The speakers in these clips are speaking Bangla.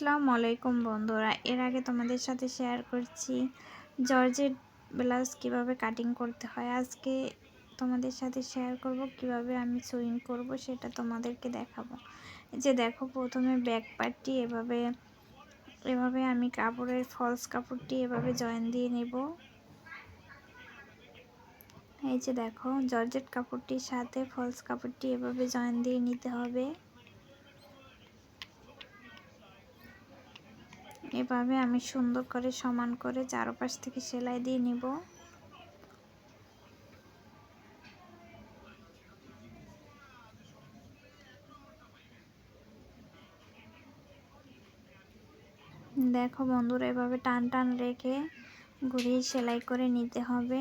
আসসালামু আলাইকুম বন্ধুরা, এর আগে তোমাদের সাথে শেয়ার করছি জর্জেট ব্লাউজ কীভাবে কাটিং করতে হয়। আজকে তোমাদের সাথে শেয়ার করব কীভাবে আমি সুইং করব সেটা তোমাদেরকে দেখাবো। যে দেখো, প্রথমে ব্যাক পার্টটি এভাবে এভাবে আমি কাপড়ের ফলস কাপড়টি এভাবে জয়েন দিয়ে নেব। এই যে দেখো, জর্জেট কাপড়টির সাথে ফলস কাপড়টি এভাবে জয়েন দিয়ে নিতে হবে। এভাবে আমি সুন্দর করে সমান করে চারোপাশ থেকে সেলাই দিয়ে নিব। দেখো বন্ধুরা, এভাবে টান টান রেখে ঘুরিয়ে সেলাই করে নিতে হবে।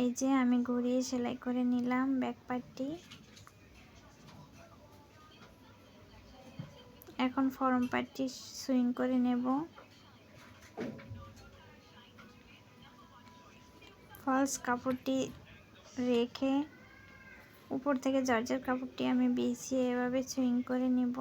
এই যে আমি ঘুরিয়ে সেলাই করে নিলাম ব্যাক পার্টটি এখন ফরম পার্টটি সুইং করে নেব। ফলস কাপড়টি রেখে উপর থেকে জর্জের কাপড়টি আমি বিছিয়ে এভাবে সুইং করে নেব।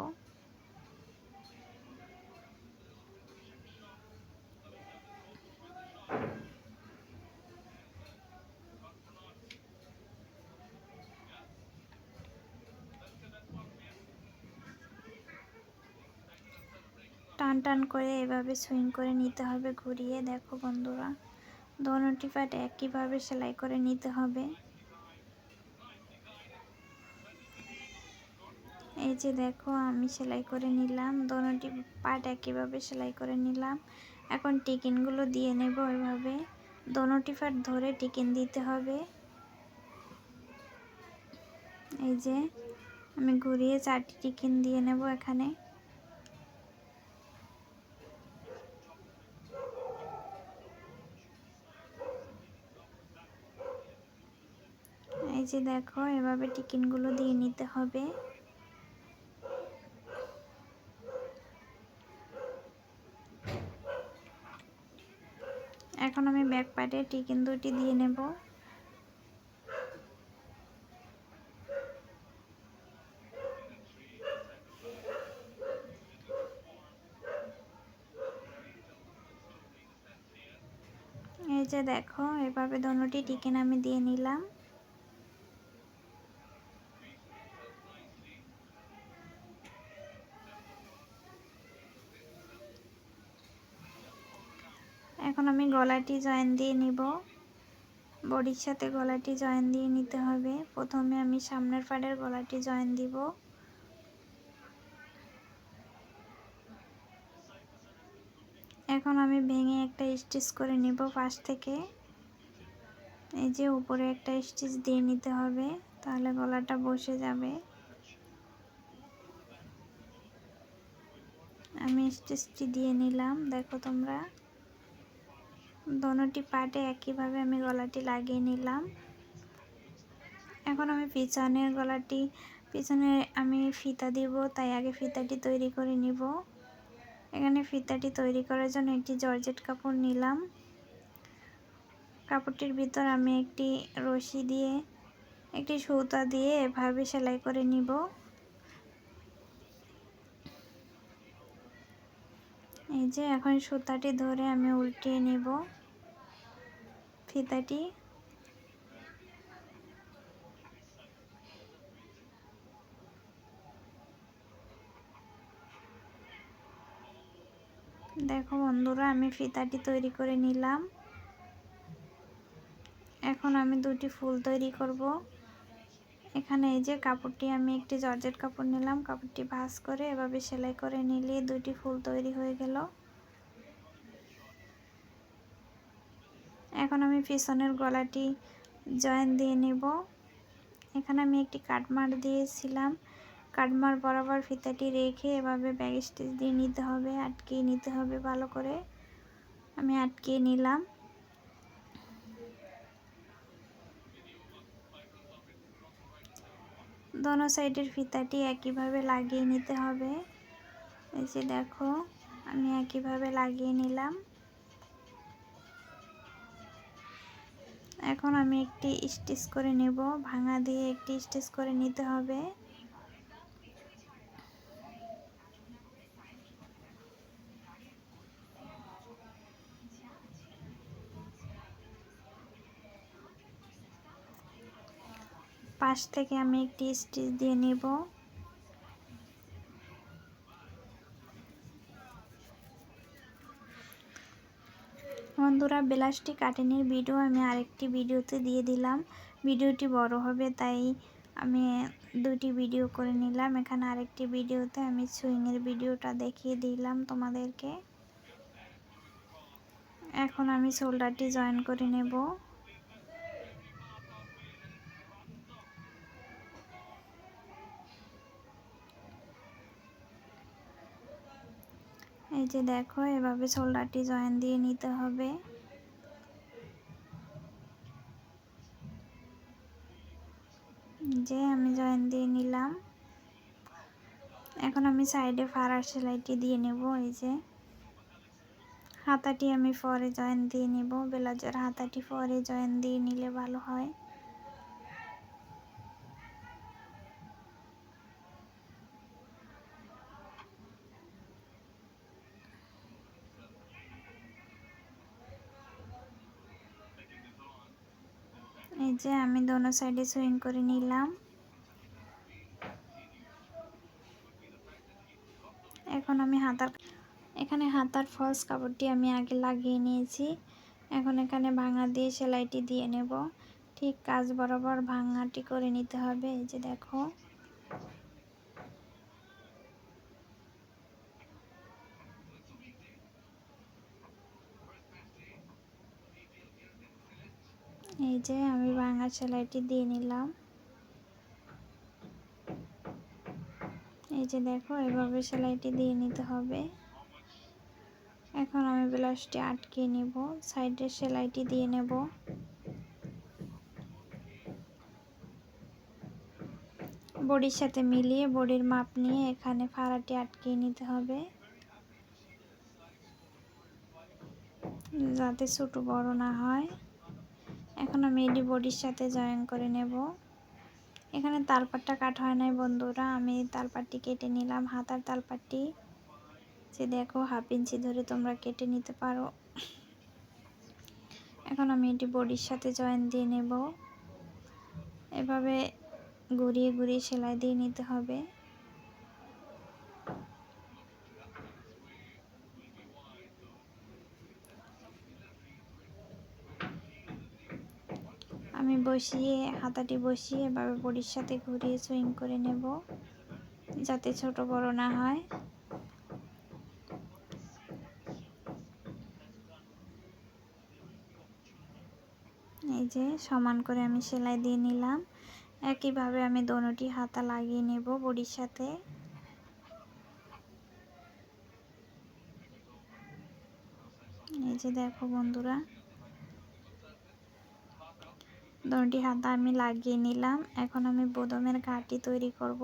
টান টান করে এভাবে সুইং করে নিতে হবে, ঘুরিয়ে দেখো বন্ধুরা। দোনোটি পাট একইভাবে সেলাই করে নিতে হবে। এই যে দেখো, আমি সেলাই করে নিলাম। দোনোটি পাট একইভাবে সেলাই করে নিলাম। এখন টিকিনগুলো দিয়ে নেব এভাবে। দোনোটি পাট ধরে টিকিন দিতে হবে। এই যে আমি ঘুরিয়ে চারটি টিকিন দিয়ে নেব এখানে। যে দেখো, এভাবে টিকিনগুলো দিয়ে নিতে হবে। এখন আমি ব্যাক পার্টে টিকিন দুটি দিয়ে নেব। এই যে দেখো, এভাবে দোনোটি টিকিন আমি দিয়ে নিলাম এখন আমি গলাটি জয়েন দিয়ে নিব। বডির সাথে গলাটি জয়েন দিয়ে নিতে হবে। প্রথমে আমি সামনের পাড়ের গলাটি জয়েন দিব। এখন আমি ভেঙে একটা স্টিচ করে নিব পাশ থেকে। এই যে উপরে একটা স্টিচ দিয়ে নিতে হবে, তাহলে গলাটা বসে যাবে। আমি স্টিচটি দিয়ে নিলাম, দেখো তোমরা। দোনোটি পার্টে একইভাবে আমি গলাটি লাগিয়ে নিলাম। এখন আমি পিছনের গলাটি, পিছনে আমি ফিতা দিব, তাই আগে ফিতাটি তৈরি করে নিব। এখানে ফিতাটি তৈরি করার জন্য একটি জর্জেট কাপড় নিলাম। কাপড়টির ভিতর আমি একটি রশি দিয়ে, একটি সুতা দিয়ে এভাবে সেলাই করে নিব। এই যে, এখন সুতাটি ধরে আমি উল্টিয়ে নিব। ফিতাটি? দেখো বন্ধুরা, আমি ফিতাটি তৈরি করে নিলাম। এখন আমি দুটি ফুল তৈরি করব। এখানে এই যে কাপড়টি, আমি একটি জর্জেট কাপড় নিলাম। কাপড়টি ভাস করে এভাবে সেলাই করে নিলে দুটি ফুল তৈরি হয়ে গেল। এখন আমি পিছনের গলাটি জয়েন দিয়ে নেব। এখানে আমি একটি কাটমার দিয়েছিলাম। কাটমার বরাবর ফিতাটি রেখে এভাবে ব্যাগ স্টিচ দিয়ে নিতে হবে, আটকিয়ে নিতে হবে ভালো করে। আমি আটকিয়ে নিলাম। দোনো সাইডের ফিতাটি একইভাবে লাগিয়ে নিতে হবে। এই যে দেখো, আমি একইভাবে লাগিয়ে নিলাম। এখন আমি একটি স্টিচ করে নেব। ভাঙা দিয়ে একটি স্টিচ করে নিতে হবে। পাশ থেকে আমি একটি স্টিচ দিয়ে নেব। বন্ধুরা ব্লাউজটি কাটিংয়ের ভিডিও আমি আরেকটি ভিডিওতে দিয়ে দিলাম। ভিডিওটি বড় হবে, তাই আমি দুটি ভিডিও করে নিলাম। এখানে আরেকটি ভিডিওতে আমি সুইংয়ের ভিডিওটা দেখিয়ে দিলাম তোমাদেরকে। এখন আমি শোল্ডারটি জয়েন করে নেব। যে দেখো, এভাবে শোল্ডারটি জয়েন দিয়ে নিতে হবে। যে আমি জয়েন দিয়ে নিলাম। এখন আমি সাইডে ফাড়ার সেলাইটি দিয়ে নেব, এই যে। হাতাটি আমি পরে জয়েন দিয়ে নেব। ব্লাউজের হাতাটি পরে জয়েন দিয়ে নিলে ভালো হয়। যে আমি দোনো সাইডে সুইং করে নিলাম। এখন আমি হাতার এখানে হাতার ফলস কাপড়টি আমি আগে লাগিয়ে নিয়েছি। এখন এখানে ভাঙা দিয়ে সেলাইটি দিয়ে নেব। ঠিক কাজ বরাবর ভাঙাটি করে নিতে হবে, এই যে দেখো। এই যে আমি ভাঙা সেলাইটি দিয়ে নিলাম। এই যে দেখো, এভাবে সেলাইটি দিয়ে নিতে হবে। এখন আমি ব্লাউজটি আটকে নেব সাইডের সেলাইটি দিয়ে নেব। বডির সাথে মিলিয়ে বডির মাপ নিয়ে এখানে ফাড়াটি আটকে নিতে হবে। যাতে ছোটো বড় না হয়। এখন আমি এডি বডির সাথে জয়েন করে নেব। এখানে তালপাটটা কাট হয় নাই বন্ধুরা, আমি তালপাটটি কেটে নিলাম, হাতার তালপাটটি। যে দেখো, হাফ ইঞ্চি ধরে তোমরা কেটে নিতে পারো। এখন আমি এটি বডির সাথে জয়েন দিয়ে নেব। এভাবে ঘুরিয়ে ঘুরিয়ে সেলাই দিয়ে নিতে হবে আমি বসিয়ে, হাতাটি বসিয়ে এভাবে বডির সাথে ঘুরিয়ে সুইং করে নেব, যাতে ছোট বড় না হয়। এই যে সমান করে আমি সেলাই দিয়ে নিলাম। একইভাবে আমি দোনোটি হাতা লাগিয়ে নেব বডির সাথে। এই যে দেখো বন্ধুরা দোনোটি হাতা আমি লাগিয়ে নিলাম। এখন আমি বোদমের ঘাটি তৈরি করব।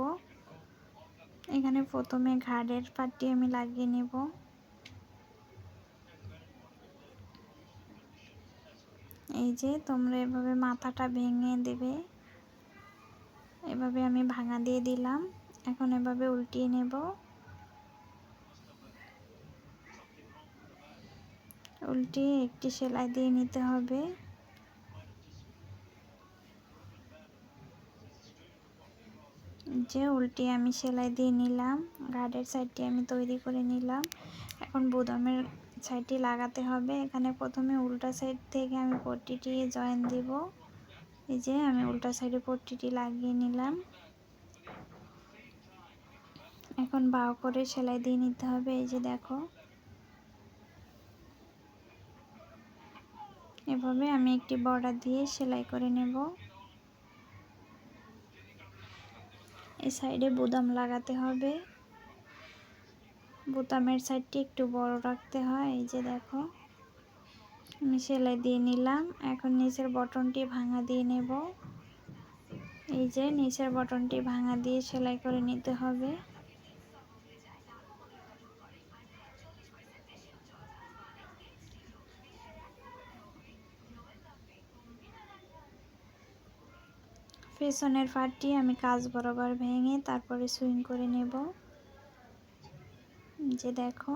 এখানে প্রথমে ঘাড়ের পাটটি আমি লাগিয়ে নেব। এই যে তোমরা এভাবে মাথাটা ভেঙে দেবে। এভাবে আমি ভাঙা দিয়ে দিলাম। এখন এভাবে উল্টিয়ে নেব। উল্টিয়ে একটি সেলাই দিয়ে নিতে হবে। যে উল্টে আমি সেলাই দিয়ে নিলাম গার্ডের সাইডটি আমি তৈরি করে নিলাম। এখন বুদমের সাইডটি লাগাতে হবে। এখানে প্রথমে উল্টা সাইড থেকে আমি পট্টিটি জয়েন দিব। এই যে আমি উল্টা সাইডে পট্টিটি লাগিয়ে নিলাম। এখন বাও করে সেলাই দিয়ে নিতে হবে। এই যে দেখো। এভাবে আমি একটি বর্ডার দিয়ে সেলাই করে নেব। এই সাইডে বোদাম লাগাতে হবে। বোতামের সাইডটি একটু বড় রাখতে হয়, এই যে দেখো। আমি সেলাই দিয়ে নিলাম। এখন নিচের বটনটি ভাঙা দিয়ে নেব। এই যে নিচের বটনটি ভাঙা দিয়ে সেলাই করে নিতে হবে। পেছনের পাটটি আমি কাজ বরাবর ভেঙে তারপরে সুইং করে নেব। যে দেখো।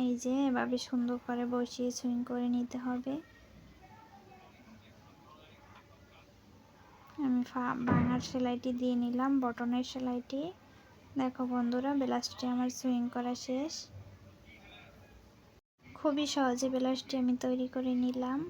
এই যে এভাবে সুন্দর করে বসিয়ে সুইং করে নিতে হবে। ভাঙার সেলাইটি দিয়ে নিলাম, বটনের সেলাইটি। দেখো বন্ধুরা ব্লাউজটি আমার সুইং করা শেষ। খুবই সহজে ব্লাউজটি আমি তৈরি করে নিলাম।